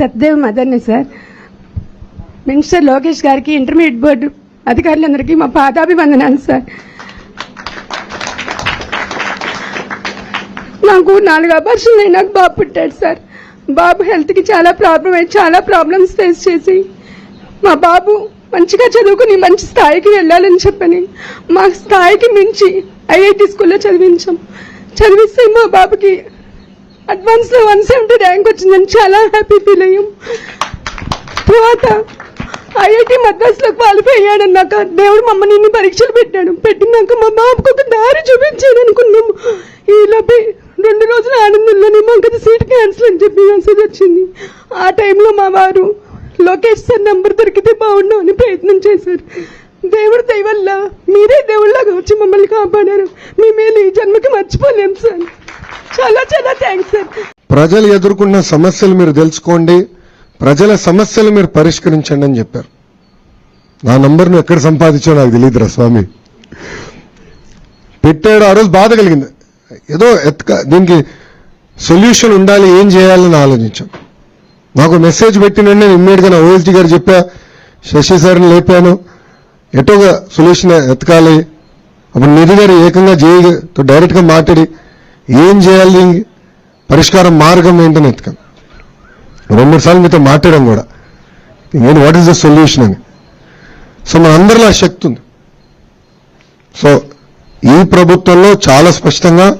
సత్దేవ్ మదర్ని sir. Minister Lokesh గారికి intermediate board అధికారులందరికీ మా పాదాభివందనాలు సార్. నాకు నాలుగు అబార్షన్లు అయి నాకు బాబు పుట్టాడు సార్. బాబు హెల్త్కి చాలా ప్రాబ్లం అయ్యి చాలా ప్రాబ్లమ్స్ ఫేస్ చేసి మా బాబు మంచిగా చదువుకుని మంచి స్థాయికి వెళ్ళాలని చెప్పని మా స్థాయికి మించి ఐఐటి స్కూల్లో చదివించాం. చదివిస్తే మా బాబుకి అడ్వాన్స్లో వన్ సెవెంటీ ర్యాంక్ వచ్చిందని చాలా హ్యాపీ ఫీల్ అయ్యాం. తర్వాత ఐఐటి మద్రాస్లో క్వాలిఫై అయ్యాడన్నాక దేవుడు మమ్మల్ని ఇన్ని పరీక్షలు పెట్టాడు. పెట్టినాక మా బాబుకు ఒక దారి చూపించాడు అనుకున్నాము ఈలోపే రెండు రోజుల ఆనందంలోనే మాకు సీట్ క్యాన్సిల్ అని చెప్పి మెసేజ్ వచ్చింది. ఆ టైంలో మా వారు లోకేష్ సార్ నెంబర్ దొరికితే బాగుండు అని ప్రయత్నం చేశారు. దేవుడు దయవల్ల మీరే దేవుళ్ళగా వచ్చి మమ్మల్ని కాపాడారు. మీ మేలు ఈ జన్మకి మర్చిపోలేము సార్. చాలా చాలా థ్యాంక్స్ సార్ ప్రజలు ఎదుర్కొన్న సమస్యలు మీరు తెలుసుకోండి. ప్రజల సమస్యలు మీరు పరిష్కరించండి అని చెప్పారు. నా నంబర్ను ఎక్కడ సంపాదించో నాకు తెలియదురా స్వామి. పెట్టాడు ఆ రోజు బాధ కలిగింది. ఏదో ఎత్క దీనికి సొల్యూషన్ ఉండాలి ఏం చేయాలని ఆలోచించాం. నాకు మెసేజ్ పెట్టిన నేను ఇమ్మీడియట్గా నా ఓఎస్డి గారు చెప్పా శశి సార్ని లేపాను. ఎటోగా సొల్యూషన్ ఎతకాలి. అప్పుడు నిధి గారు ఏకంగా జేఈతో డైరెక్ట్గా మాట్లాడి ఏం చేయాలి? పరిష్కారం మార్గం ఏంటని ఎతకాను రెండు మూడు సార్లు మీతో మాట్లాడడం కూడా. నేను వాట్ ఈస్ ద సొల్యూషన్ అని. సో మన అందరిలో ఆ శక్తి ఉంది. సో ఈ ప్రభుత్వంలో చాలా స్పష్టంగా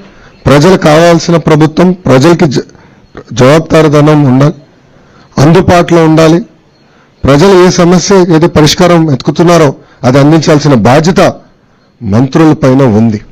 ప్రజలు కావాల్సిన ప్రభుత్వం ప్రజలకి జ- జవాబుదారితనం ఉండాలి. అందుబాటులో ఉండాలి. ప్రజలు ఏ సమస్య ఏదో పరిష్కారం వెతుకుతున్నారో అది అందించాల్సిన బాధ్యత మంత్రుల పైన ఉంది.